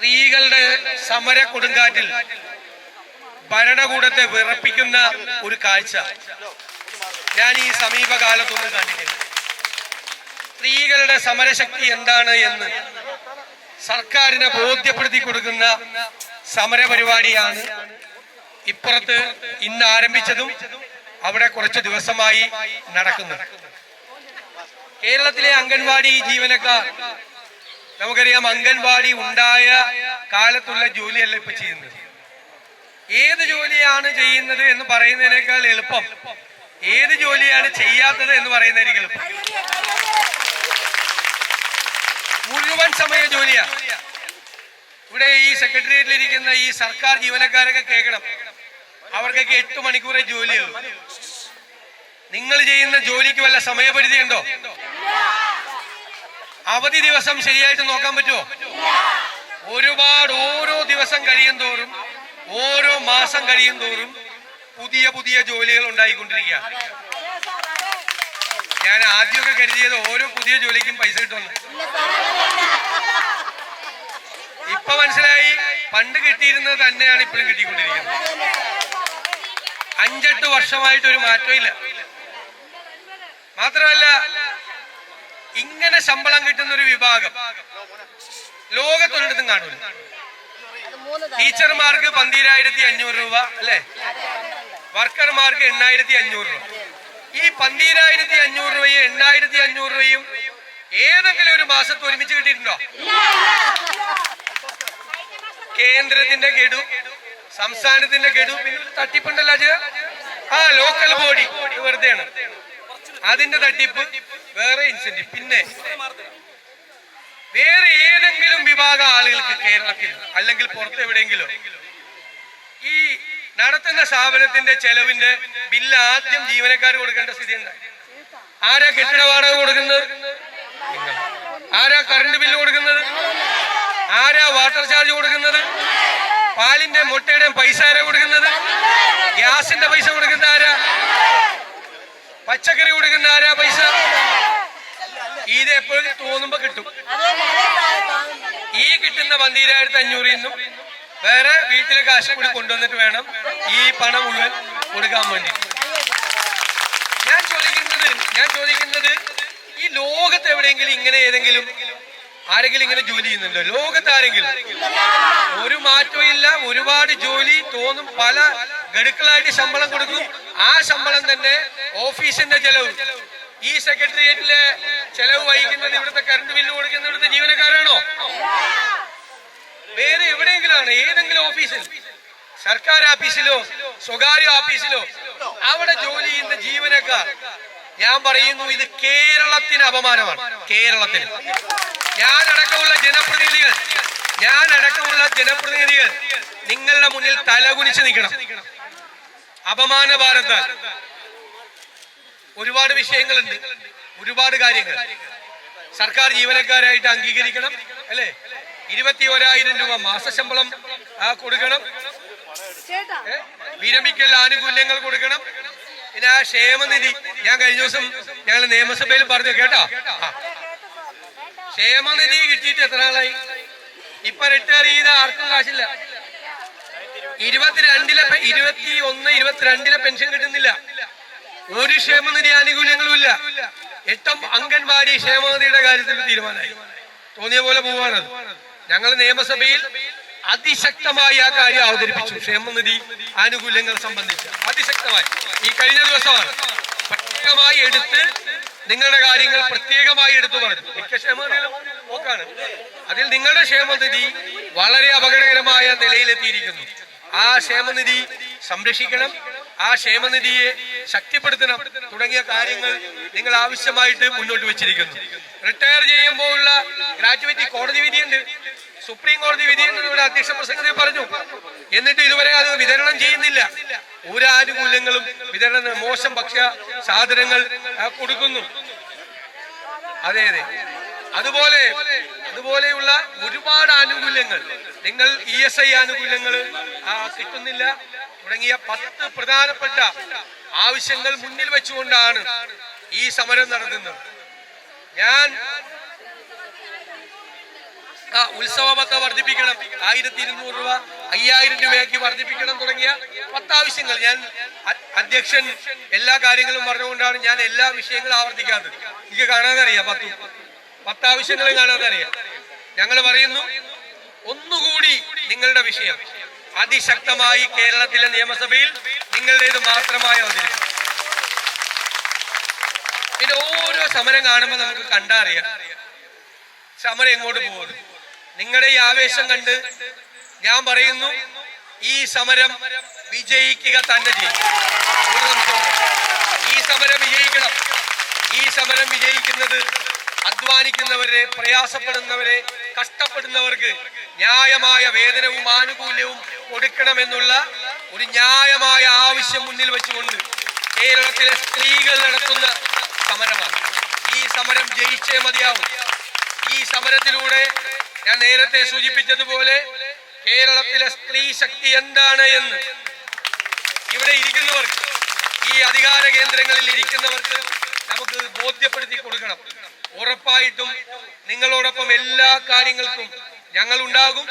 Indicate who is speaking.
Speaker 1: സ്ത്രീകളുടെ സമര കൊടുങ്കാറ്റിൽ ഭരണകൂടത്തെ വിറപ്പിക്കുന്ന ഒരു കാഴ്ച ഞാൻ ഈ സമീപകാലത്തൊന്നും കണ്ടിട്ടില്ല. സ്ത്രീകളുടെ സമരശക്തി എന്താണ് എന്ന് സർക്കാരിനെ ബോധ്യപ്പെടുത്തി കൊടുക്കുന്ന സമര പരിപാടിയാണ് ഇപ്പുറത്ത് ഇന്ന് ആരംഭിച്ചതും അവിടെ കുറച്ച് ദിവസമായി നടക്കുന്നത്. കേരളത്തിലെ അംഗൻവാടി ജീവനക്കാർ നമുക്കറിയാം അംഗൻവാടി ഉണ്ടായ കാലത്തുള്ള ജോലിയല്ല ഇപ്പൊ ചെയ്യുന്നത്. ഏത് ജോലിയാണ് ചെയ്യുന്നത് എന്ന് പറയുന്നതിനേക്കാൾ എളുപ്പം. ഏത് ജോലിയാണ് ചെയ്യാത്തത് എന്ന് പറയുന്നതായിരിക്കും എളുപ്പം. മുഴുവൻ സമയ ജോലിയാണ് ഇവിടെ ഈ സെക്രട്ടേറിയറ്റിൽ ഇരിക്കുന്ന ഈ സർക്കാർ ജീവനക്കാരൊക്കെ കേൾക്കണം. അവർക്കൊക്കെ എട്ട് മണിക്കൂറേ ജോലിയുള്ളൂ. നിങ്ങൾ ചെയ്യുന്ന ജോലിക്ക് വല്ല സമയപരിധി ഉണ്ടോ അവധി ദിവസം ശരിയായിട്ട് നോക്കാൻ പറ്റുമോ? ഒരുപാട് ഓരോ ദിവസം കഴിയും തോറും ഓരോ മാസം കഴിയും തോറും പുതിയ പുതിയ ജോലികൾ ഉണ്ടായിക്കൊണ്ടിരിക്കുക. ഞാൻ ആദ്യമൊക്കെ കരുതിയത് ഓരോ പുതിയ ജോലിക്കും പൈസ കിട്ടുമെന്ന്. ഇപ്പൊ മനസ്സിലായി പണ്ട് കിട്ടിയിരുന്നത് തന്നെയാണ് ഇപ്പോഴും കിട്ടിക്കൊണ്ടിരിക്കുന്നത്. അഞ്ചെട്ട് വർഷമായിട്ട് ഒരു മാറ്റമില്ല മാത്രമല്ല ഇങ്ങനെ ശമ്പളം കിട്ടുന്ന ഒരു വിഭാഗം ലോകത്തൊരിടത്തും കാണൂല. ടീച്ചർമാർക്ക് പന്തിരായിരത്തി അഞ്ഞൂറ് രൂപ അല്ലെ? വർക്കർമാർക്ക് എണ്ണായിരത്തി അഞ്ഞൂറ് രൂപ. ഈ പന്തിരായിരത്തി അഞ്ഞൂറ് രൂപയും എണ്ണായിരത്തി അഞ്ഞൂറ് രൂപയും ഏതെങ്കിലും ഒരു മാസത്ത് ഒരുമിച്ച് കിട്ടിയിട്ടുണ്ടോ? കേന്ദ്രത്തിന്റെ ഗഡു സംസ്ഥാനത്തിന്റെ ഗഡു പിന്നെ തട്ടിപ്പുണ്ടല്ലോ ആ ലോക്കൽ ബോഡി വെറുതെയാണ്. അതിന്റെ തട്ടിപ്പ്. വേറെ ഇൻസെന്റീവ് പിന്നെ വേറെ ഏതെങ്കിലും വിഭാഗ ആളുകൾക്ക് കേരളത്തിൽ അല്ലെങ്കിൽ പുറത്ത് എവിടെയെങ്കിലും ഈ നടത്തുന്ന സ്ഥാപനത്തിന്റെ ചെലവിന്റെ ബില്ല് ആദ്യം ജീവനക്കാർ കൊടുക്കേണ്ട സ്ഥിതി ഉണ്ട് ആരാ കെട്ടിട വാടക കൊടുക്കുന്നത്. ആരാ കറണ്ട് ബില്ല് കൊടുക്കുന്നത്? ആരാ വാട്ടർ ചാർജ് കൊടുക്കുന്നത്? പാലിന്റെ മുട്ടയുടെയും പൈസ ആരാ കൊടുക്കുന്നത്? ഗ്യാസിന്റെ പൈസ കൊടുക്കുന്ന ആരാ? പച്ചക്കറി കൊടുക്കുന്ന ആരാ പൈസ? ഇത് എപ്പോഴും തോന്നുമ്പോ കിട്ടും. ഈ കിട്ടുന്ന പന്തീരായിരത്തി അഞ്ഞൂറിൽ നിന്നും വേറെ വീട്ടിലെ കാശ് കൂടി കൊണ്ടുവന്നിട്ട് വേണം ഈ പണം മുഴുവൻ കൊടുക്കാൻ വേണ്ടി. ഞാൻ ചോദിക്കുന്നത് ഞാൻ ചോദിക്കുന്നത് ഈ ലോകത്ത് എവിടെയെങ്കിലും ഇങ്ങനെ ഏതെങ്കിലും ആരെങ്കിലും ഇങ്ങനെ ജോലി ചെയ്യുന്നുണ്ടോ? ലോകത്ത് ആരെങ്കിലും? ഒരു മാറ്റവും ഇല്ല ഒരുപാട് ജോലി തോന്നും പല ഗഡുക്കളായിട്ട് ശമ്പളം കൊടുക്കും ആ ശമ്പളം തന്നെ ഓഫീസിന്റെ ചെലവ്. ഈ സെക്രട്ടേറിയറ്റിലെ ചെലവ് വഹിക്കുന്നത് ഇവിടുത്തെ കറണ്ട് ബില്ല് കൊടുക്കുന്ന ഇവിടുത്തെ ജീവനക്കാരാണോ? വേറെ എവിടെയെങ്കിലും ആണ് ഏതെങ്കിലും ഓഫീസിൽ സർക്കാർ ഓഫീസിലോ സ്വകാര്യ ഓഫീസിലോ അവിടെ ജോലി ചെയ്യുന്ന ജീവനക്കാർ. ഞാൻ പറയുന്നു ഇത് കേരളത്തിന് അപമാനമാണ്. കേരളത്തിന്. ഞാൻ അടക്കമുള്ള ജനപ്രതിനിധികൾ ഞാൻ അടക്കമുള്ള ജനപ്രതിനിധികൾ നിങ്ങളുടെ മുന്നിൽ തലകുനിച്ച് നിൽക്കണം. അപമാന ഭാരത ഒരുപാട് വിഷയങ്ങളുണ്ട്. ഒരുപാട് കാര്യങ്ങൾ. സർക്കാർ ജീവനക്കാരായിട്ട് അംഗീകരിക്കണം അല്ലേ? ഇരുപത്തി ഒരായിരം രൂപ മാസശമ്പളം കൊടുക്കണം? വിരമിക്കൽ ആനുകൂല്യങ്ങൾ കൊടുക്കണം. പിന്നെ ആ ക്ഷേമനിധി ഞാൻ കഴിഞ്ഞ ദിവസം ഞങ്ങൾ നിയമസഭയിൽ പറഞ്ഞു കേട്ടോ? ക്ഷേമനിധി കിട്ടിയിട്ട് എത്ര നാളായി? ഇപ്പൊ റിട്ടയർ ചെയ്ത ആർക്കും കാശില്ല. ഇരുപത്തിരണ്ടിലെ ഇരുപത്തി ഒന്ന് ഇരുപത്തിരണ്ടിലെ പെൻഷൻ കിട്ടുന്നില്ല. ഒരു ക്ഷേമനിധി ആനുകൂല്യങ്ങളും ഇല്ല. എട്ടും അംഗൻവാടി ക്ഷേമനിധിയുടെ കാര്യത്തിൽ തീരുമാനമായി. തോന്നിയ പോലെ പോവാനത് ഞങ്ങൾ നിയമസഭയിൽ അതിശക്തമായി ആ കാര്യം അവതരിപ്പിച്ചു. ക്ഷേമനിധി ആനുകൂല്യങ്ങൾ സംബന്ധിച്ച്. അതിശക്തമായി. ഈ കഴിഞ്ഞ ദിവസമാണ്. പ്രത്യേകമായി എടുത്ത് നിങ്ങളുടെ കാര്യങ്ങൾ പ്രത്യേകമായി എടുത്തു പറഞ്ഞു. മിക്ക ക്ഷേമനിധികളും അതിൽ നിങ്ങളുടെ ക്ഷേമനിധി വളരെ അപകടകരമായ നിലയിലെത്തിയിരിക്കുന്നു. ആ ക്ഷേമനിധി സംരക്ഷിക്കണം. ആ ക്ഷേമനിധിയെ ശക്തിപ്പെടുത്തണം തുടങ്ങിയ കാര്യങ്ങൾ നിങ്ങൾ ആവശ്യമായിട്ട് മുന്നോട്ട് വെച്ചിരിക്കുന്നു. റിട്ടയർ ചെയ്യുമ്പോഴുള്ള ഗ്രാജുവേറ്റ് കോടതി വിധിയുണ്ട്. സുപ്രീം കോടതി വിധിയുണ്ട് ഇവിടെ അധ്യക്ഷ പ്രസംഗത്തിൽ പറഞ്ഞു. എന്നിട്ട് ഇതുവരെ അത് വിതരണം ചെയ്യുന്നില്ല. ഒരു ആനുകൂല്യങ്ങളും വിതരണം മോശം ഭക്ഷ്യ സാധനങ്ങൾ കൊടുക്കുന്നു. അതെ അതെ. അതുപോലെ അതുപോലെയുള്ള ഒരുപാട് ആനുകൂല്യങ്ങൾ. നിങ്ങൾ ഇ എസ് ഐ ആനുകൂല്യങ്ങൾ കിട്ടുന്നില്ല. തുടങ്ങിയ പത്ത് പ്രധാനപ്പെട്ട ആവശ്യങ്ങൾ മുന്നിൽ വെച്ചുകൊണ്ടാണ് ഈ സമരം നടത്തുന്നത്. ഞാൻ ഉത്സവമൊക്കെ വർദ്ധിപ്പിക്കണം. ആയിരത്തി ഇരുന്നൂറ് രൂപ അയ്യായിരം രൂപയാക്കി വർദ്ധിപ്പിക്കണം തുടങ്ങിയ പത്താവശ്യങ്ങൾ. ഞാൻ അധ്യക്ഷൻ എല്ലാ കാര്യങ്ങളും പറഞ്ഞുകൊണ്ടാണ് ഞാൻ എല്ലാ വിഷയങ്ങളും ആവർത്തിക്കാത്തത്. എനിക്ക് കാണാതെ അറിയാം പത്തു പത്താവശ്യങ്ങളും കാണാതെ അറിയാം ഞങ്ങൾ പറയുന്നു ഒന്നുകൂടി നിങ്ങളുടെ വിഷയം. അതിശക്തമായി കേരളത്തിലെ നിയമസഭയിൽ നിങ്ങളുടേത് മാത്രമായി അവതരിക്കും പിന്നെ ഓരോ സമരം കാണുമ്പോൾ നമുക്ക് കണ്ടറിയാം. സമരം എങ്ങോട്ട് പോകുന്നു? നിങ്ങളുടെ ഈ ആവേശം കണ്ട് ഞാൻ പറയുന്നു ഈ സമരം വിജയിക്കുക തന്നെ ചെയ്യും. ഈ സമരം വിജയിക്കണം. ഈ സമരം വിജയിക്കുന്നത് അധ്വാനിക്കുന്നവരെ പ്രയാസപ്പെടുന്നവരെ കഷ്ടപ്പെടുന്നവർക്ക് ന്യായമായ വേതനവും ആനുകൂല്യവും കൊടുക്കണമെന്നുള്ള ഒരു ന്യായമായ ആവശ്യം മുന്നിൽ വെച്ചുകൊണ്ട് കേരളത്തിലെ സ്ത്രീകൾ നടത്തുന്ന സമരമാണ്. ഈ സമരം ജയിച്ചേ മതിയാവും. ഈ സമരത്തിലൂടെ ഞാൻ നേരത്തെ സൂചിപ്പിച്ചതുപോലെ കേരളത്തിലെ സ്ത്രീ ശക്തി എന്താണ് എന്ന് ഇവിടെ ഇരിക്കുന്നവർക്ക് ഈ അധികാര കേന്ദ്രങ്ങളിൽ ഇരിക്കുന്നവർക്ക് നമുക്ക് ബോധ്യപ്പെടുത്തി കൊടുക്കണം. ഉറപ്പായിട്ടും നിങ്ങളോടൊപ്പം എല്ലാ കാര്യങ്ങൾക്കും ഞങ്ങൾ ഉണ്ടാകും